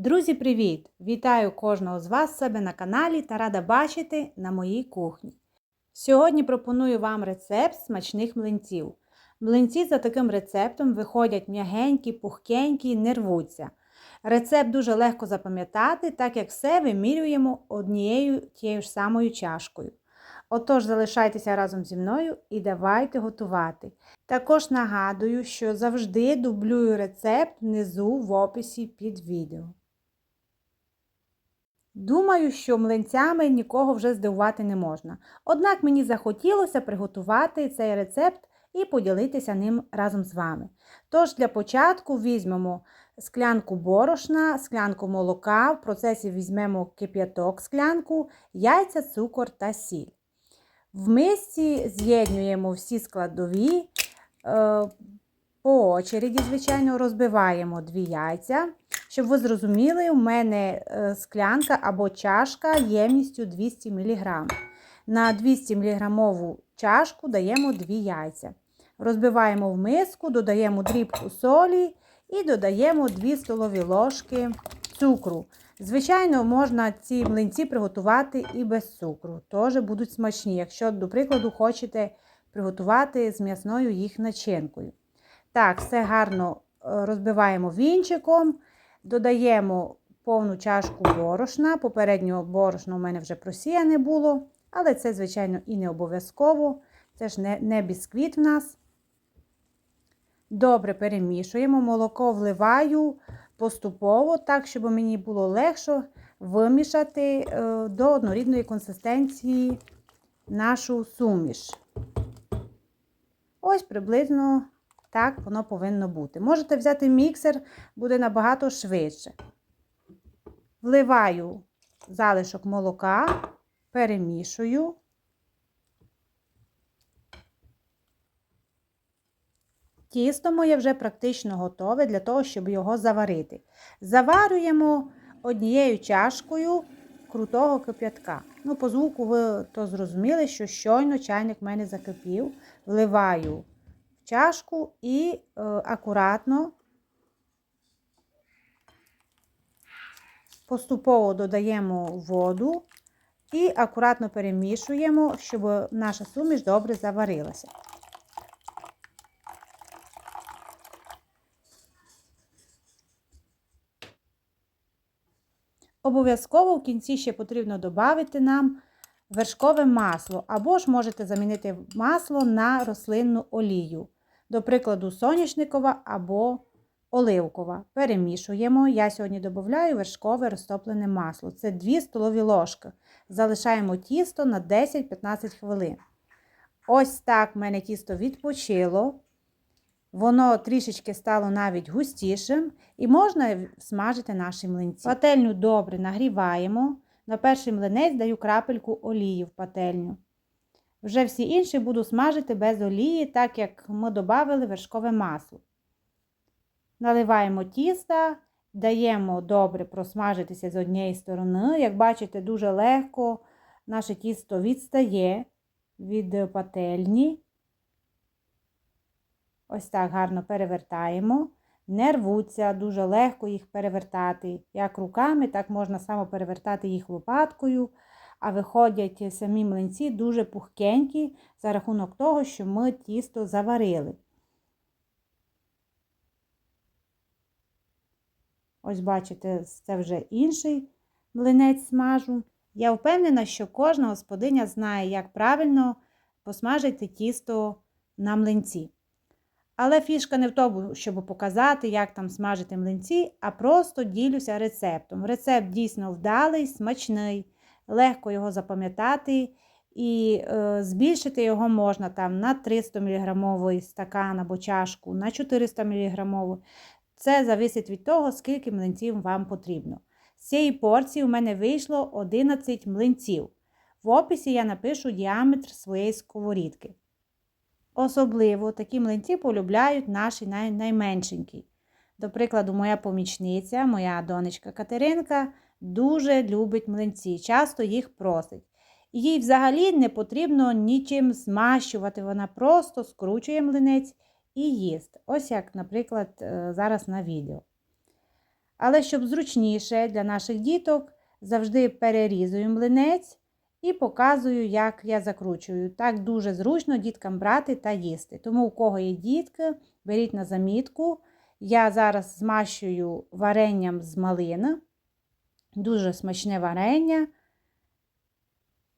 Друзі, привіт! Вітаю кожного з вас себе на каналі та рада бачити на моїй кухні. Сьогодні пропоную вам рецепт смачних млинців. Млинці за таким рецептом виходять м'ягенькі, пухкенькі, не рвуться. Рецепт дуже легко запам'ятати, так як все вимірюємо однією тією ж самою чашкою. Отож, залишайтеся разом зі мною і давайте готувати. Також нагадую, що завжди дублюю рецепт внизу в описі під відео. Думаю, що млинцями нікого вже здивувати не можна. Однак мені захотілося приготувати цей рецепт і поділитися ним разом з вами. Тож для початку візьмемо склянку борошна, склянку молока, в процесі візьмемо кип'яток склянку, яйця, цукор та сіль. В мисці з'єднуємо всі складові, е, по очереді, звичайно, розбиваємо дві яйця. Щоб ви зрозуміли, у мене е, склянка або чашка ємністю 200 мг. На 200 мг чашку даємо 2 яйця. Розбиваємо в миску, додаємо дрібку солі і додаємо 2 столові ложки цукру. Звичайно, можна ці млинці приготувати і без цукру. Теж будуть смачні, якщо, до прикладу, хочете приготувати з м'ясною їх начинкою. Так, все гарно е, розбиваємо вінчиком, додаємо повну чашку борошна. Попереднього борошна у мене вже просіяне було, але це, звичайно, і не обов'язково. Це ж не, не бісквіт в нас. Добре перемішуємо, молоко вливаю поступово, так, щоб мені було легше вимішати е, до однорідної консистенції нашу суміш. Ось приблизно так воно повинно бути. Можете взяти міксер, буде набагато швидше. Вливаю залишок молока, перемішую. Тісто моє вже практично готове для того, щоб його заварити. Заварюємо однією чашкою крутого кип'ятка. Ну, по звуку ви то зрозуміли, що щойно чайник в мене закипів. Вливаю чашку і е, акуратно поступово додаємо воду і акуратно перемішуємо, щоб наша суміш добре заварилася. Обов'язково в кінці ще потрібно додати нам вершкове масло, або ж можете замінити масло на рослинну олію. До прикладу, соняшникова або оливкова. Перемішуємо. Я сьогодні додаю вершкове розтоплене масло. Це 2 столові ложки. Залишаємо тісто на 10-15 хвилин. Ось так в мене тісто відпочило. Воно трішечки стало навіть густішим і можна смажити наші млинці. Пательню добре нагріваємо. На перший млинець даю крапельку олії в пательню. Вже всі інші буду смажити без олії, так як ми додали вершкове масло. Наливаємо тіста, даємо добре просмажитися з однієї сторони. Як бачите, дуже легко наше тісто відстає від пательні. Ось так гарно перевертаємо. Не рвуться, дуже легко їх перевертати. Як руками, так можна само перевертати їх лопаткою. А виходять самі млинці дуже пухкенькі за рахунок того, що ми тісто заварили. Ось, бачите, це вже інший млинець смажу. Я впевнена, що кожна господиня знає, як правильно посмажити тісто на млинці. Але фішка не в тому, щоб показати, як там смажити млинці, а просто ділюся рецептом. Рецепт дійсно вдалий, смачний, легко його запам'ятати. І е, збільшити його можна там на 300 мг стакан або чашку, на 400 мг. Це залежить від того, скільки млинців вам потрібно. З цієї порції у мене вийшло 11 млинців. В описі я напишу діаметр своєї сковорідки. Особливо такі млинці полюбляють наші най найменшенькі. До прикладу, моя помічниця, моя донечка Катеринка, дуже любить млинці, часто їх просить. Їй взагалі не потрібно нічим змащувати, вона просто скручує млинець і їсть. Ось як, наприклад, е, зараз на відео. Але щоб зручніше для наших діток, завжди перерізую млинець і показую, як я закручую. Так дуже зручно діткам брати та їсти. Тому у кого є дітки, беріть на замітку. Я зараз змащую варенням з малини. Дуже смачне варення.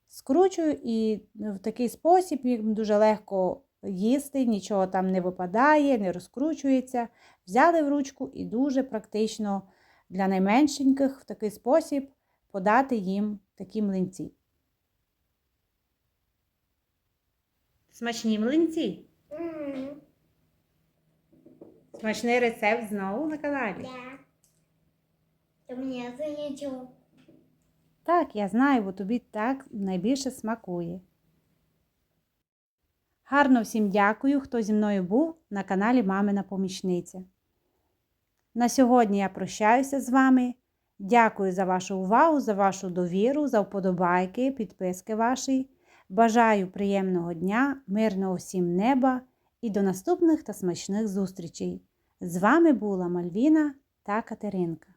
Скручую і в такий спосіб їх дуже легко їсти, нічого там не випадає, не розкручується. Взяли в ручку і дуже практично для найменшеньких в такий спосіб подати їм такі млинці. Смачні млинці. М, Смачний рецепт знову на каналі. Да. Ты мне занесу. Так, я знаю, бо тобі так найбільше смакує. Гарно всім дякую, хто зі мною був на каналі Мамина Помічниця. На сьогодні я прощаюся з вами. Дякую за вашу увагу, за вашу довіру, за вподобайки, підписки ваші. Бажаю приємного дня, мирного всім неба і до наступних та смачних зустрічей. З вами була Мальвіна та Катеринка.